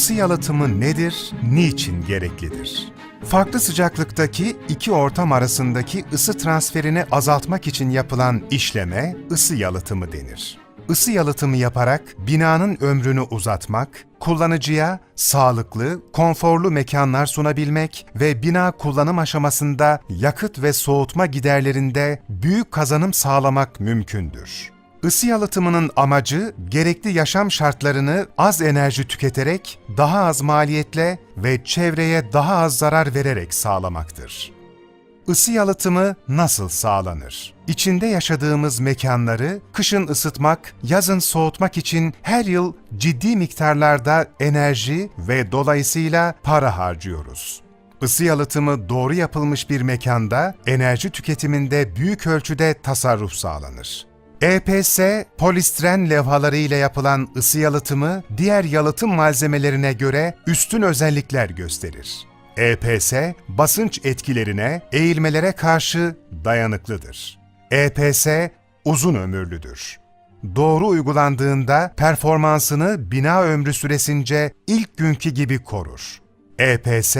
ısı yalıtımı nedir, niçin gereklidir? Farklı sıcaklıktaki iki ortam arasındaki ısı transferini azaltmak için yapılan işleme ısı yalıtımı denir. Isı yalıtımı yaparak binanın ömrünü uzatmak, kullanıcıya sağlıklı, konforlu mekanlar sunabilmek ve bina kullanım aşamasında yakıt ve soğutma giderlerinde büyük kazanım sağlamak mümkündür. Isı yalıtımının amacı gerekli yaşam şartlarını az enerji tüketerek, daha az maliyetle ve çevreye daha az zarar vererek sağlamaktır. Isı yalıtımı nasıl sağlanır? İçinde yaşadığımız mekanları kışın ısıtmak, yazın soğutmak için her yıl ciddi miktarlarda enerji ve dolayısıyla para harcıyoruz. Isı yalıtımı doğru yapılmış bir mekanda enerji tüketiminde büyük ölçüde tasarruf sağlanır. EPS, polistiren levhaları ile yapılan ısı yalıtımı diğer yalıtım malzemelerine göre üstün özellikler gösterir. EPS, basınç etkilerine, eğilmelere karşı dayanıklıdır. EPS, uzun ömürlüdür. Doğru uygulandığında performansını bina ömrü süresince ilk günkü gibi korur. EPS,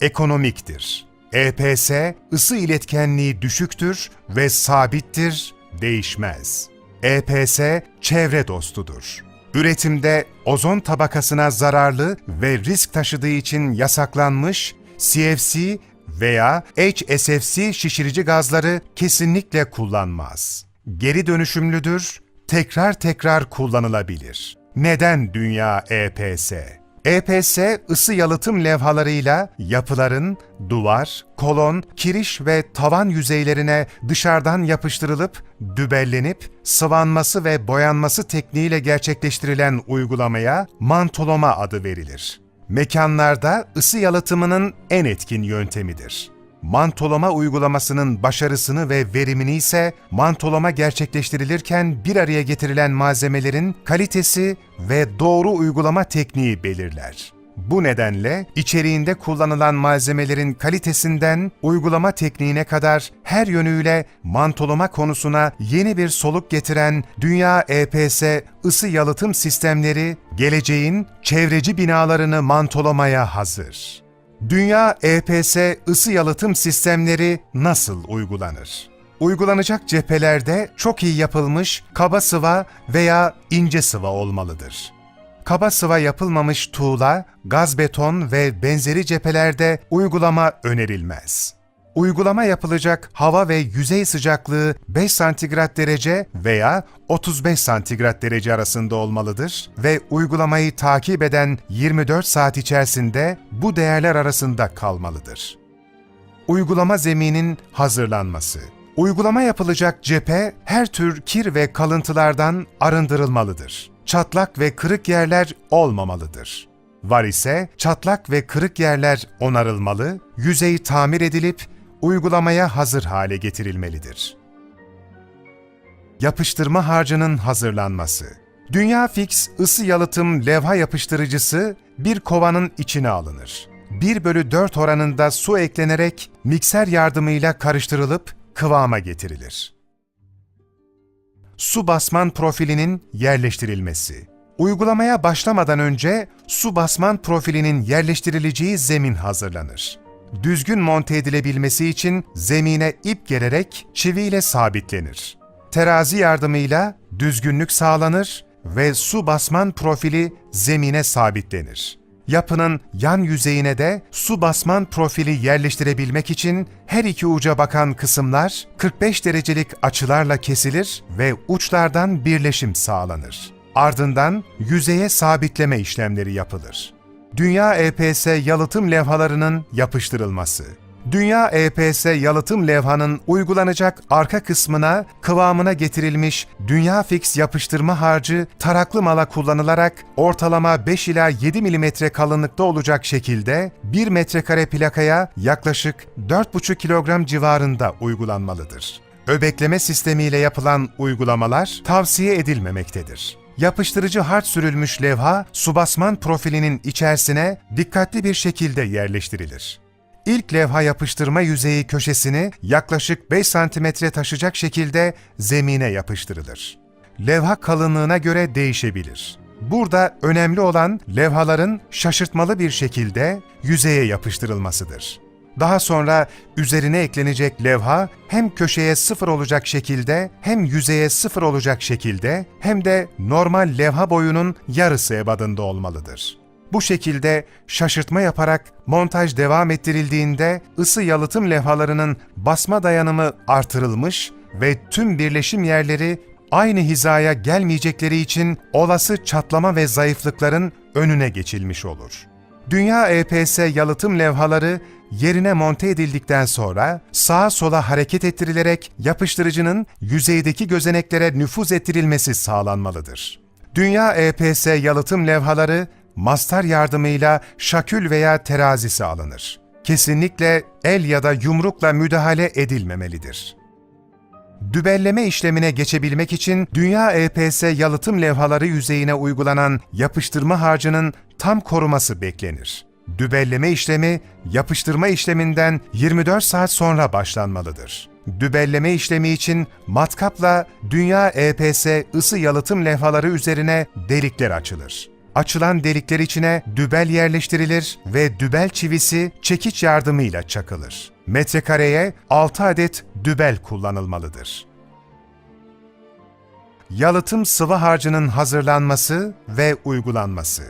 ekonomiktir. EPS, ısı iletkenliği düşüktür ve sabittir, değişmez. EPS, çevre dostudur. Üretimde ozon tabakasına zararlı ve risk taşıdığı için yasaklanmış CFC veya HSFC şişirici gazları kesinlikle kullanmaz. Geri dönüşümlüdür, tekrar tekrar kullanılabilir. Neden dünya EPS? EPS ısı yalıtım levhalarıyla yapıların duvar, kolon, kiriş ve tavan yüzeylerine dışarıdan yapıştırılıp dübellenip sıvanması ve boyanması tekniğiyle gerçekleştirilen uygulamaya mantolama adı verilir. Mekanlarda ısı yalıtımının en etkin yöntemidir. Mantolama uygulamasının başarısını ve verimini ise mantolama gerçekleştirilirken bir araya getirilen malzemelerin kalitesi ve doğru uygulama tekniği belirler. Bu nedenle içeriğinde kullanılan malzemelerin kalitesinden uygulama tekniğine kadar her yönüyle mantolama konusuna yeni bir soluk getiren Dünya EPS ısı yalıtım sistemleri geleceğin çevreci binalarını mantolamaya hazır. Dünya EPS ısı yalıtım sistemleri nasıl uygulanır? Uygulanacak cephelerde çok iyi yapılmış kaba sıva veya ince sıva olmalıdır. Kaba sıva yapılmamış tuğla, gaz beton ve benzeri cephelerde uygulama önerilmez. Uygulama yapılacak hava ve yüzey sıcaklığı 5 santigrat derece veya 35 santigrat derece arasında olmalıdır ve uygulamayı takip eden 24 saat içerisinde bu değerler arasında kalmalıdır. Uygulama zeminin hazırlanması Uygulama yapılacak cephe her tür kir ve kalıntılardan arındırılmalıdır. Çatlak ve kırık yerler olmamalıdır. Var ise çatlak ve kırık yerler onarılmalı, yüzey tamir edilip uygulamaya hazır hale getirilmelidir. Yapıştırma harcının hazırlanması Dünya Fix ısı yalıtım levha yapıştırıcısı bir kovanın içine alınır. 1 bölü 4 oranında su eklenerek mikser yardımıyla karıştırılıp kıvama getirilir. Su basman profilinin yerleştirilmesi Uygulamaya başlamadan önce su basman profilinin yerleştirileceği zemin hazırlanır düzgün monte edilebilmesi için zemine ip gererek çiviyle sabitlenir. Terazi yardımıyla düzgünlük sağlanır ve su basman profili zemine sabitlenir. Yapının yan yüzeyine de su basman profili yerleştirebilmek için her iki uca bakan kısımlar 45 derecelik açılarla kesilir ve uçlardan birleşim sağlanır. Ardından yüzeye sabitleme işlemleri yapılır. Dünya EPS yalıtım levhalarının yapıştırılması. Dünya EPS yalıtım levhanın uygulanacak arka kısmına kıvamına getirilmiş Dünya Fix yapıştırma harcı taraklı mala kullanılarak ortalama 5 ila 7 mm kalınlıkta olacak şekilde 1 metrekare plakaya yaklaşık 4,5 kilogram civarında uygulanmalıdır. Öbekleme sistemiyle yapılan uygulamalar tavsiye edilmemektedir yapıştırıcı harç sürülmüş levha su basman profilinin içerisine dikkatli bir şekilde yerleştirilir. İlk levha yapıştırma yüzeyi köşesini yaklaşık 5 cm taşacak şekilde zemine yapıştırılır. Levha kalınlığına göre değişebilir. Burada önemli olan levhaların şaşırtmalı bir şekilde yüzeye yapıştırılmasıdır. Daha sonra üzerine eklenecek levha hem köşeye sıfır olacak şekilde hem yüzeye sıfır olacak şekilde hem de normal levha boyunun yarısı ebadında olmalıdır. Bu şekilde şaşırtma yaparak montaj devam ettirildiğinde ısı yalıtım levhalarının basma dayanımı artırılmış ve tüm birleşim yerleri aynı hizaya gelmeyecekleri için olası çatlama ve zayıflıkların önüne geçilmiş olur. Dünya EPS yalıtım levhaları yerine monte edildikten sonra sağa sola hareket ettirilerek yapıştırıcının yüzeydeki gözeneklere nüfuz ettirilmesi sağlanmalıdır. Dünya EPS yalıtım levhaları mastar yardımıyla şakül veya terazisi alınır. Kesinlikle el ya da yumrukla müdahale edilmemelidir. Dübelleme işlemine geçebilmek için Dünya EPS yalıtım levhaları yüzeyine uygulanan yapıştırma harcının tam koruması beklenir. Dübelleme işlemi yapıştırma işleminden 24 saat sonra başlanmalıdır. Dübelleme işlemi için matkapla Dünya EPS ısı yalıtım levhaları üzerine delikler açılır. Açılan delikler içine dübel yerleştirilir ve dübel çivisi çekiç yardımıyla çakılır. Metrekareye 6 adet dübel kullanılmalıdır. Yalıtım sıvı harcının hazırlanması ve uygulanması.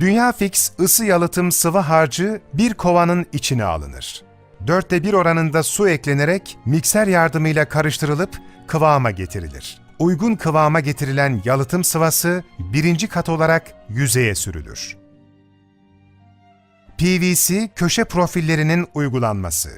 Dünya Fix ısı yalıtım sıvı harcı bir kovanın içine alınır. Dörtte bir oranında su eklenerek mikser yardımıyla karıştırılıp kıvama getirilir. Uygun kıvama getirilen yalıtım sıvası birinci kat olarak yüzeye sürülür. PVC köşe profillerinin uygulanması.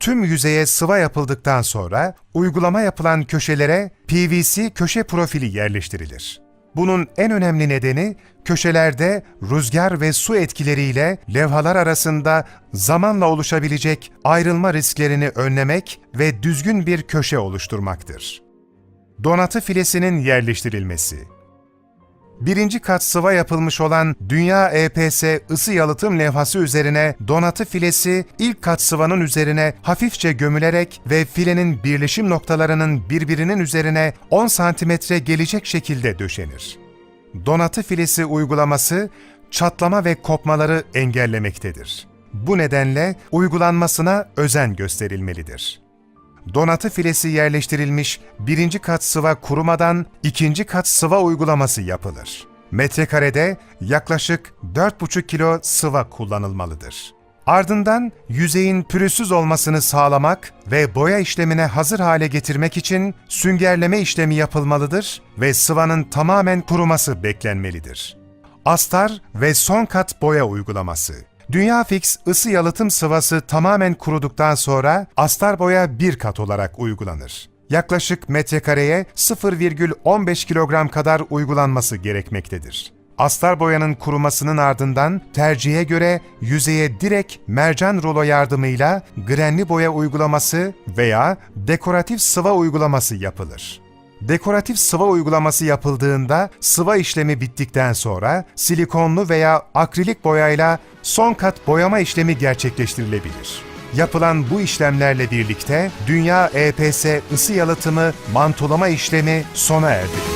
Tüm yüzeye sıva yapıldıktan sonra uygulama yapılan köşelere PVC köşe profili yerleştirilir. Bunun en önemli nedeni köşelerde rüzgar ve su etkileriyle levhalar arasında zamanla oluşabilecek ayrılma risklerini önlemek ve düzgün bir köşe oluşturmaktır. Donatı filesinin yerleştirilmesi Birinci kat sıva yapılmış olan Dünya EPS ısı yalıtım levhası üzerine donatı filesi ilk kat sıvanın üzerine hafifçe gömülerek ve filenin birleşim noktalarının birbirinin üzerine 10 santimetre gelecek şekilde döşenir. Donatı filesi uygulaması çatlama ve kopmaları engellemektedir. Bu nedenle uygulanmasına özen gösterilmelidir. Donatı filesi yerleştirilmiş birinci kat sıva kurumadan ikinci kat sıva uygulaması yapılır. Metrekarede yaklaşık 4,5 kilo sıva kullanılmalıdır. Ardından yüzeyin pürüzsüz olmasını sağlamak ve boya işlemine hazır hale getirmek için süngerleme işlemi yapılmalıdır ve sıvanın tamamen kuruması beklenmelidir. Astar ve son kat boya uygulaması Dünya Fix ısı yalıtım sıvası tamamen kuruduktan sonra astar boya bir kat olarak uygulanır. Yaklaşık metrekareye 0,15 kilogram kadar uygulanması gerekmektedir. Astar boyanın kurumasının ardından tercihe göre yüzeye direkt mercan rulo yardımıyla grenli boya uygulaması veya dekoratif sıva uygulaması yapılır. Dekoratif sıva uygulaması yapıldığında sıva işlemi bittikten sonra silikonlu veya akrilik boyayla son kat boyama işlemi gerçekleştirilebilir. Yapılan bu işlemlerle birlikte Dünya EPS ısı yalıtımı mantolama işlemi sona erdi.